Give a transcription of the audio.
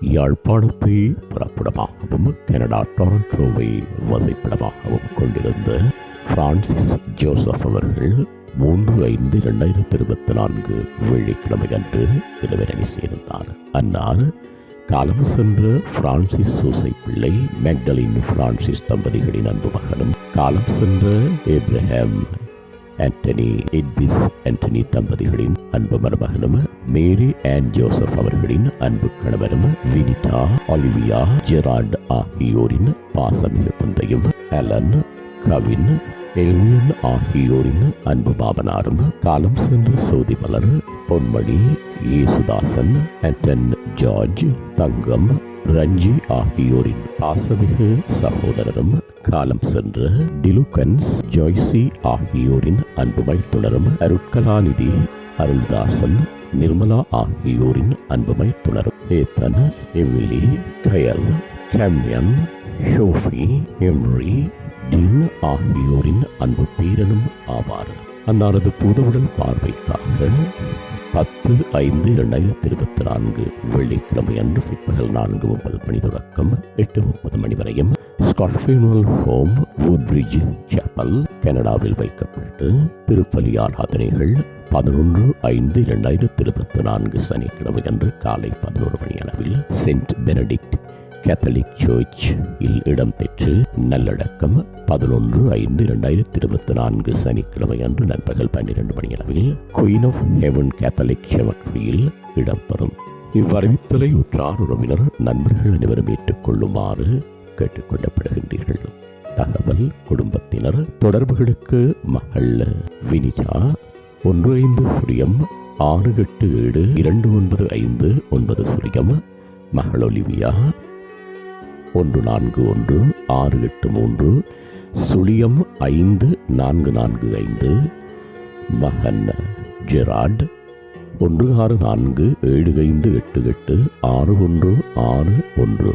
யாழ்ப்பாணத்தை புறப்படமாகவும் கனடா டொரண்டோவை வசிப்பிடமாகவும் கொண்டிருந்த Francis Joseph அவர்கள் மூன்று ஐந்து இரண்டாயிரத்தி இருபத்தி நான்கு வெள்ளிக்கிழமை அன்று இரவரணி சேர்ந்தார். அன்னார் காலம் சென்ற பிரான்சிஸ் சூசை பிள்ளை மேக்டலின் பிரான்சிஸ் தம்பதிகளின் அன்பு மகனும் காலம் சென்ற ஏப்ரஹாம் ஆண்டனி எட்விஸ் ஆண்டனி தம்பதிகளின் அன்பு மருமகனும் மேரி அண்ட் ஜோசப் அவர்களின் அன்பு கணவரும் வினிதா ஒலிவியா ஜெரார்ட் ஆகியோரின் பாசமிகு தந்தையும் அலன் கவின் எல்வியன் ஆகியோரின் அன்பு பாபனாரும் காலம் சென்ற சோதி பலர் பொன்மணி இயேசுதாசன் ஆண்டன் ஜார்ஜ் தங்கம் ரஞ்சி ஆகியோரின் பாசமிகு சகோதரரும் காலம் சென்ற டிலுகன்ஸ் ஜாய்சி ஆகியோரின் அன்புமை தொடரும் அருட்கலாநிதி அருள்தாசன் நிர்மலா ஆகியோரின் அன்புமை தொடரும் ஏத்தன் எமிலி கயல் கேமியன் ஷோஃபி எம்ரி டின் ஆகியோரின் அன்பு பேரனும் ஆவார். அன்னாரது புதவுடல் பார்வைக்காக பத்து ஐந்து இரண்டாயிரத்தி இருபத்தி நான்கு வெள்ளிக்கிழமை அன்று பிற்பகல் நான்கு முப்பது மணி தொடக்கம் எட்டு முப்பது மணி வரையும் ஸ்காட்ஃபியூனல் ஹோம் வுட்பிரிட்ஜ் சேப்பல் கனடாவில் வைக்கப்பட்டு திருப்பலி ஆராதனைகள் பதினொன்று ஐந்து இரண்டாயிரத்தி இருபத்தி நான்கு சனிக்கிழமை அன்று காலை பதினோரு மணி அளவில் சென்ட் பெனடிக்ட் கேத்தலிக் சர்ச் இல் இடம்பெற்று நல்லடக்கம் பதினொன்று ஐந்து இரண்டாயிரத்தி இருபத்தி நான்கு சனிக்கிழமை அன்று நண்பகல் பன்னிரண்டு மணி அளவில் குயின் ஆஃப் ஹெவன் கேத்தலிக் செமட்ரியில் இடம்பெறும். இவ்வறிவித்தலை உற்றார் உறவினர் நண்பர்கள் அனைவரும் ஏற்றுக்கொள்ளுமாறு கேட்டுக்கொள்ளப்படுகின்றீர்கள். தகவல் குடும்பத்தினர் தொடர்புகளுக்கு மகள் வினிஜா ஒன்று ஐந்து சுரியம் ஆறு எட்டு ஏழு இரண்டு ஒன்பது ஐந்து ஒன்பது சுரியம். மகள் ஒலிவியா ஒன்று நான்கு ஒன்று ஆறு எட்டு மூன்று சுழியம் ஐந்து நான்கு நான்கு ஐந்து. மகன் ஜெராட் ஒன்று ஆறு நான்கு ஏழு ஐந்து எட்டு எட்டு ஆறு ஒன்று ஆறு ஒன்று.